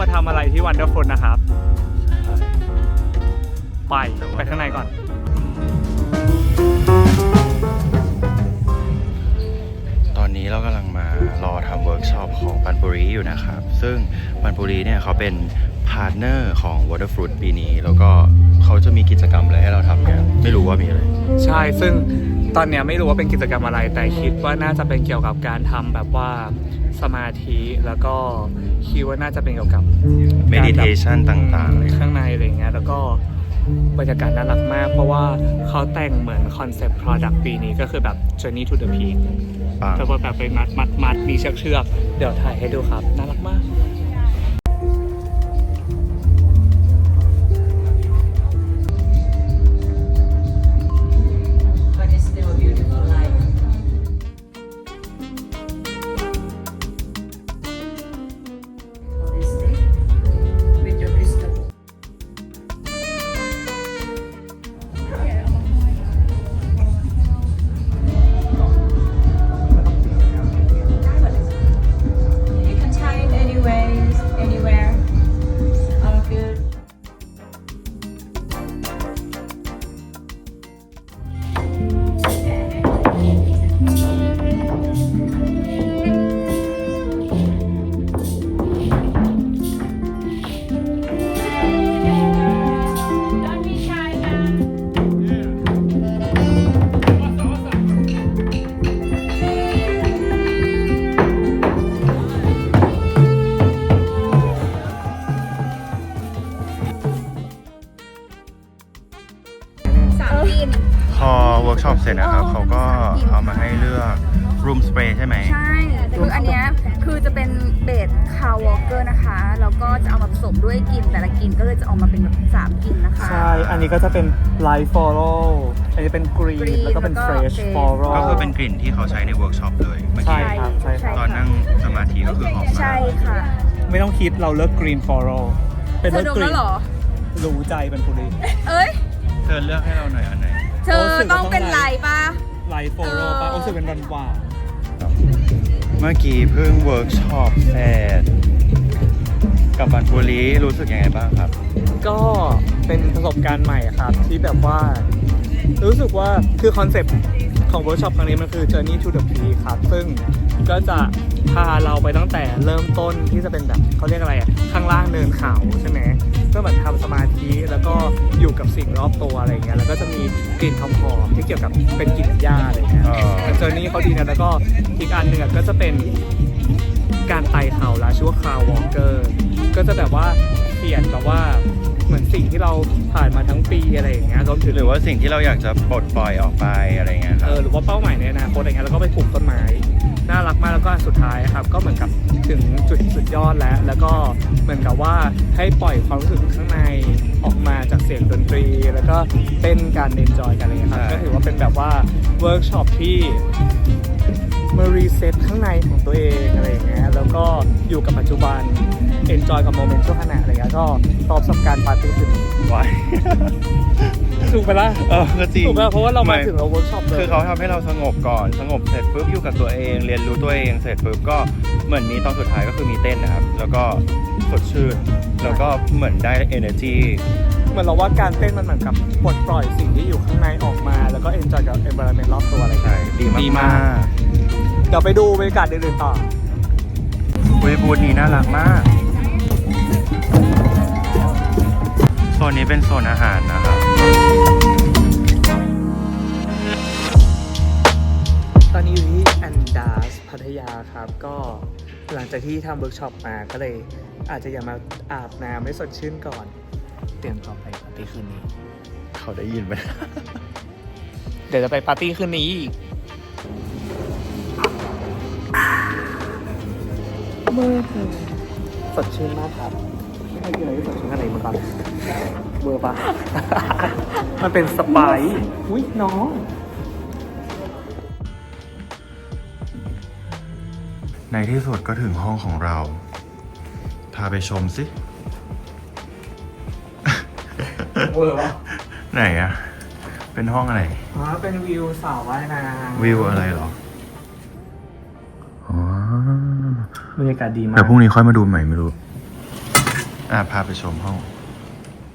มาทำอะไรที่วันเดอร์ฟ t นะครับ ไป ไปข้างในก่อน ตอนนี้เรากำลังมารอทำเวิร์กช็อปของปันปุรีอยู่นะครับ ซึ่งปันปุรีเนี่ยเขาเป็นพาร์ทเนอร์ของ Waterfruit ปีนี้ แล้วก็เขาจะมีกิจกรรมอะไรให้เราทำเนี่ยไม่รู้ว่ามีอะไร ใช่ ซึ่ง ตอนเนี้ยไม่รู้ว่าเป็นกิจกรรมอะไร แต่คิดว่าน่าจะเป็นเกี่ยวกับการทำแบบว่าสมาธิแล้วก็คิดว่าน่าจะเป็นเกี่ยวกับ meditation ต่างๆเลยข้างในอะไรเงี้ยแล้วก็บรรยากาศน่ารักมาก เพราะว่าเขาแต่งเหมือนคอนเซปต์ product ปีนี้ก็คือแบบ journey to the peak ปัง แต่ว่าแบบไปมัดมัดมัดมีเชือกเชือกๆเดี๋ยวถ่ายให้ดูครับ น่ารักมาก ววอลเกอร์นะคะแล้วก็จะเอามาผสมด้วยกลิ่นแต่ละกลิ่นก็เลยจะออกมาเป็นแบบสามกลิ่นนะคะ ใช่ อันนี้ก็จะเป็น light floral อันนี้เป็น green Green แล้วก็เป็น แล้วก็ fresh fresh floral ก็คือเป็นกลิ่นที่เขาใช้ในเวิร์กช็อปเลยเมื่อใช่กี้ครับใช่ครับ ตอนนั่งสมาธิก็คือหอมมาใช่กค่ะไม่ต้องคิดเราเลือก green floral เป็นเธอเลือกดม green แล้วเหรอ รู้ใจเป็นผู้ดี เอ้ย เธอเลือกให้เราหน่อยอันไหน เธอต้องเป็นไรปะ light floral ป่ะเออโอ้สึกเป็นวันหวาน เมื่อกี้เพิ่งเวิร์กช็อปเสร็จกับปันปุรีรู้สึกยังไงบ้างครับ ก็เป็นประสบการณ์ใหม่อะครับ ที่แบบว่า รู้สึกว่าคือคอนเซปต์ของเวิร์กช็อปครั้งนี้มันคือ journey to the peak ครับ ซึ่งก็จะพาเราไปตั้งแต่เริ่มต้นที่จะเป็นแบบเขาเรียกอะไรอะข้างล่างเนินเขาใช่ไหม พื่อแบบทำสมาธิแล้วก็อยู่กับสิ่งรอบตัวอะไรอย่างเงี้ยแล้วก็จะมีกลิ่นหอมๆที่เกี่ยวกับเป็นกลิ่นหญ้าอะไรอย่างเงี้ยอ๋อแต่เจอร์นี่เขาดีนะแล้วก็อีกอันหนึ่งอะก็จะเป็นการไต่เขาละชื่อว่าคาววอล์กเกอร์ก็จะแบบว่าเขียนแบบว่าเหมือนสิ่งที่เราผ่านมาทั้งปีอะไรอย่างเงี้ยรวมถึง หรือว่าสิ่งที่เราอยากจะปลดปล่อยออกไปอะไรเงี้ยคเอรับ อหรือว่าเป้าหมายในอนาคตอะไรเงี้ยแล้วก็ไปปลูกต้นไม้ น่ารักมากแล้วก็อันสุดท้ายครับ ก็เหมือนกับถึงจุดสุดยอดแล้ว แล้วก็เหมือนกับว่าให้ปล่อยความรู้สึกข้างในออกมาจากเสียงดนตรี แล้วก็เต้นการเอนจอยกันอะไรเงี้ยครับใช่ก็ถือว่าเป็นแบบว่าเวิร์กช็อปที่มารีเซ็ตข้างในของตัวเองอะไรอย่างเงี้ยแล้วก็อยู่กับปัจจุบัน เอนจอยกับโมเมนต์ช่วงขณะอะไรเงี้ยก็ตอบสบการณ์ปาร์ตี้คืนนี้ไว้ถูกไปละเออก็จริงถูกไปละเพราะว่าเรามาไม่ถึงเราเวิร์กช็อปเลยคือเขาทำให้เราสงบก่อนสงบเสร็จปุ๊บอยู่กับตัวเอง เรียนรู้ตัวเองเสร็จปุ๊บก็เหมือนมีตอนสุดท้ายก็คือมีเต้นนะครับ แล้วก็สดชื่นแล้วก็เหมือนได้ energy เหมือนเราว่าการเต้นมันเหมือนกับปลดปล่อยสิ่งที่อยู่ข้างในออกมา แล้วก็เอนจอยกับ environment รอบตัวอะไรอย่างใช่เงี้ยดีมากดีมากเดี๋ยวไปดูบรรยากาศอื่นๆต่อเวบูธนี้น่ารักมาก โซนนี้เป็นโซนอาหารนะครับ ตอนนี้อยู่ที่แอนดาสพัทยาครับ ก็หลังจากที่ทำเวิร์กช็อปมาก็เลยอาจจะอยากมาอาบน้ำให้สดชื่นก่อน เตรียมตัวไปปาร์ตี้คืนนี้ เขาได้ยินไหม เดี๋ยวจะไปปาร์ตี้คืนนี้อีกมือถือสดชื่นมากครับ ไม่เคยกินอะไรที่สดชื่นขนาดนี้มาก่อนเบอร์ปะ มันเป็นสไปซ์อุ้ยน้อง ในที่สุดก็ถึงห้องของเรา พาไปชมสิ เวอร์ปะไหนอะเป็นห้องอะไร อ๋อเป็นวิวสาวว่ายน้ำวิวอะไรเหรอบรรยากาศดีมาก แต่พรุ่งนี้ค่อยมาดูใหม่ไม่รู้ อะพาไปชมห้อง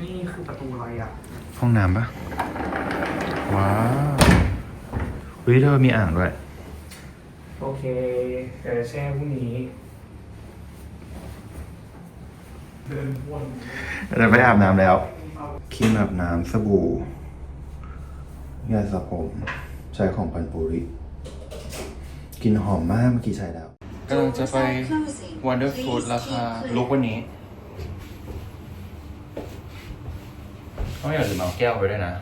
นี่คือประตูอะไรอะ ห้องน้ำปะว้าววิเธอมีอ่างด้วย โอเคเดี๋ยวจะแช่พรุ่งนี้ เดินวนเราไปอาบน้ำแล้วครีมอาบน้ำสบู่ยาสระผมใช้ของปันปุริกลินหอมมากเมื่อกี้ใช้แล้วกำลังจะไป Wonder Food ราคาลุกวันนี้ เขาอยากลืมเอาแก้วไปด้วยนะ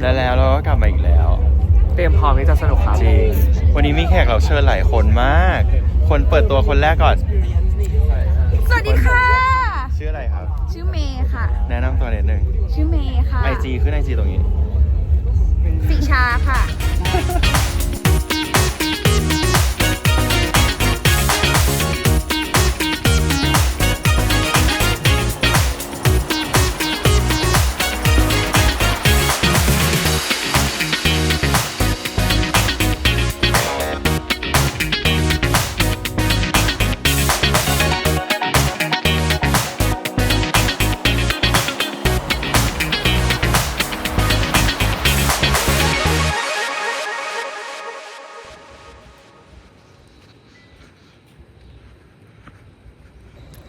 แล้วแล้วเราก็กลับมาอีกแล้ว เตรียมพร้อมที่จะสนุกครับจริงวันนี้มีแขกเราเชิญหลายคนมาก คนเปิดตัวคนแรกก่อน สวัสดีค่ะ ชื่ออะไรครับ ชื่อเมย์ค่ะ แนะนำตัวนิดนึงชื่อเมย์ค่ะไอจีขึ้นไอจีตรงนี้ สิชาค่ะ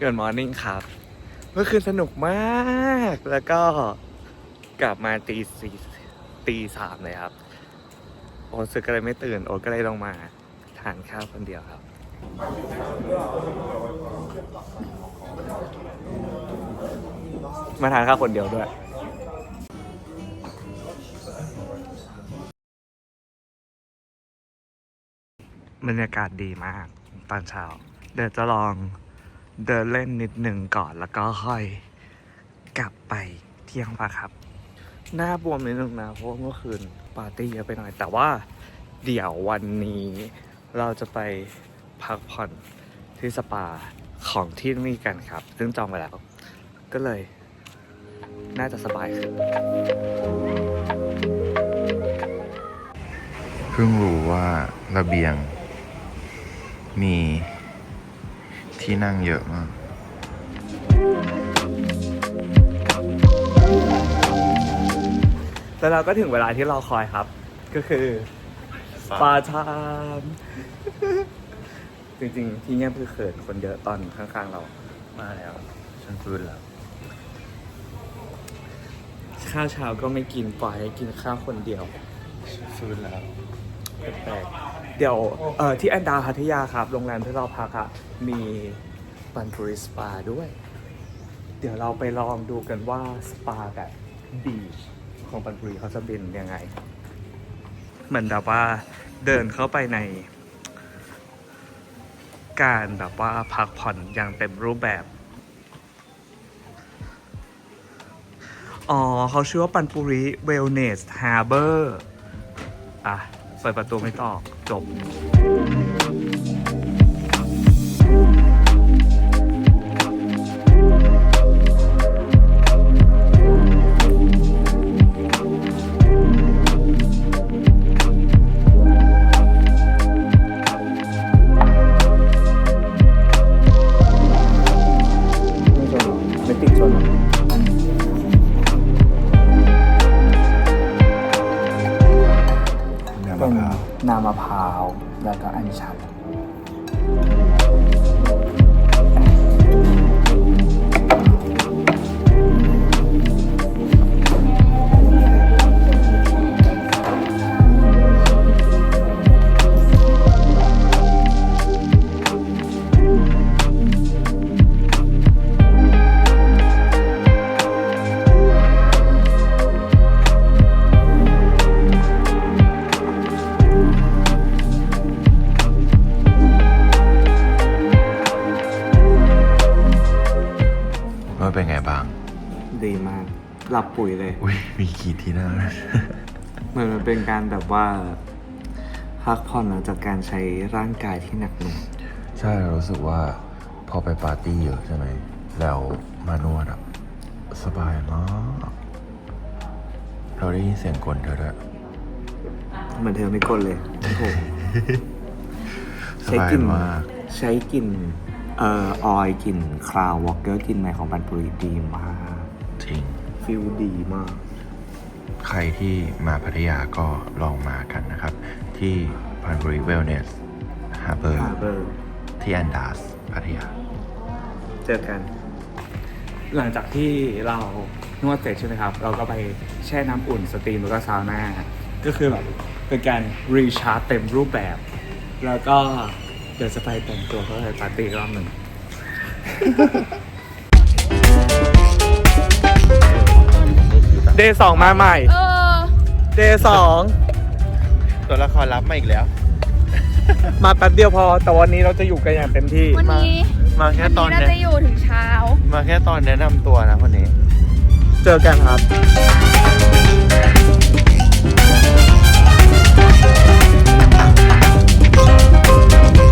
เกิดมอร์นิ่งครับ เมื่อคืนสนุกมาก แล้วก็กลับมาตีสี่ตีสามเลยครับ โอ๊ตสึกก็เลยไม่ตื่น โอ๊ตก็เลยลงมาทานข้าวคนเดียวครับ มาทานข้าวคนเดียวด้วยบรรยากาศดีมาก ตอนเช้า เดี๋ยวจะลอง เดินเล่นนิดหนึ่งก่อนแล้วก็ค่อยกลับไปเที่ยงปะครับ หน้าบวมนิดนึงนะเพราะว่าเมื่อคืนปาร์ตี้เยอะไปหน่อย แต่ว่าเดี๋ยววันนี้เราจะไปพักผ่อนที่สปาของที่นี่กันครับ ซึ่งจองไปแล้ว ก็เลยน่าจะสบายขึ้นเพิ่งรู้ว่าระเบียงมี ที่นั่งเยอะมาก แล้วเราก็ถึงเวลาที่เราคอยครับ ก็คือปาชามจริงๆ ที่เงียบคือเขินคนเยอะตอนข้างๆเรา มาแล้วฉันฟื้นแล้ว ข้าวเช้าก็ไม่กินปล่อยให้กินข้าวคนเดียวฟื้นแล้วแปลกๆ เดี๋ยวเอ่อที่แอนดาพัทยาครับ โรงแรมที่เราพักอะมีปันทริสปาด้วย เดี๋ยวเราไปลองดูกันว่าสปาแบบบีชของปันปุรีเขาจะเป็นยังไง เหมือนแบบว่าเดินเข้าไปใน การแบบว่าพักผ่อนอย่างเต็มรูปแบบ อ๋อเขาชื่อว่าปันปุรีเวลเนสฮาร์เบอร์ อะ เปิดประตูไม่ต้อจบ มะพร้าวแล้วก็อัญชัน ปุ๋ยเลย อุ้ยมีกี่ที่นั่งเหมือนมันเป็นการแบบว่าพักผ่อนหลังจากการใช้ร่างกายที่หนักหน่วงใช่เรารู้สึกว่าพอไปปาร์ตี้เยอะใช่ไหม แล้วมานวดอะสบายมาก เราได้ยินเสียงกลเธอด้วยเหมือนเธอไม่กลเลยโอ้โหสบายมาก ใช้กลิ่นเอ่อออยกลิ่นคราววอลเกอร์กลิ่นใหม่ของปันปุรีดีมาก จริง ฟิลดีมาก ใครที่มาพัทยาก็ลองมากันนะครับ ที่พันบุรีเวลเนสฮาร์เบอร์ Harbour ที่แอนดาสพัทยา เจอกัน หลังจากที่เรานวดเสร็จใช่ไหมครับ เราก็ไปแช่น้ำอุ่นสตรีมแล้วก็ซาวน่าก็คือแบบเป็นการรีชาร์จเต็มรูปแบบ แล้วก็เดี๋ยวจะไปแต่งตัวเพื่อไปปาร์ตี้อีกรอบหนึ่ง เดย์สองมาใหม่ เออ เดย์สองตัวละครรับมาอีกแล้ว มาแป๊บเดียวพอ แต่วันนี้เราจะอยู่กันอย่างเต็มที่ วันนี้มาแค่วันตอนนี้เราแนะจะอยู่ถึงเช้า มาแค่ตอนแนะนำตัวนะวันนี้ เจอกันครับ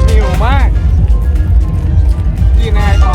หิวมาก กินอะไรก่อ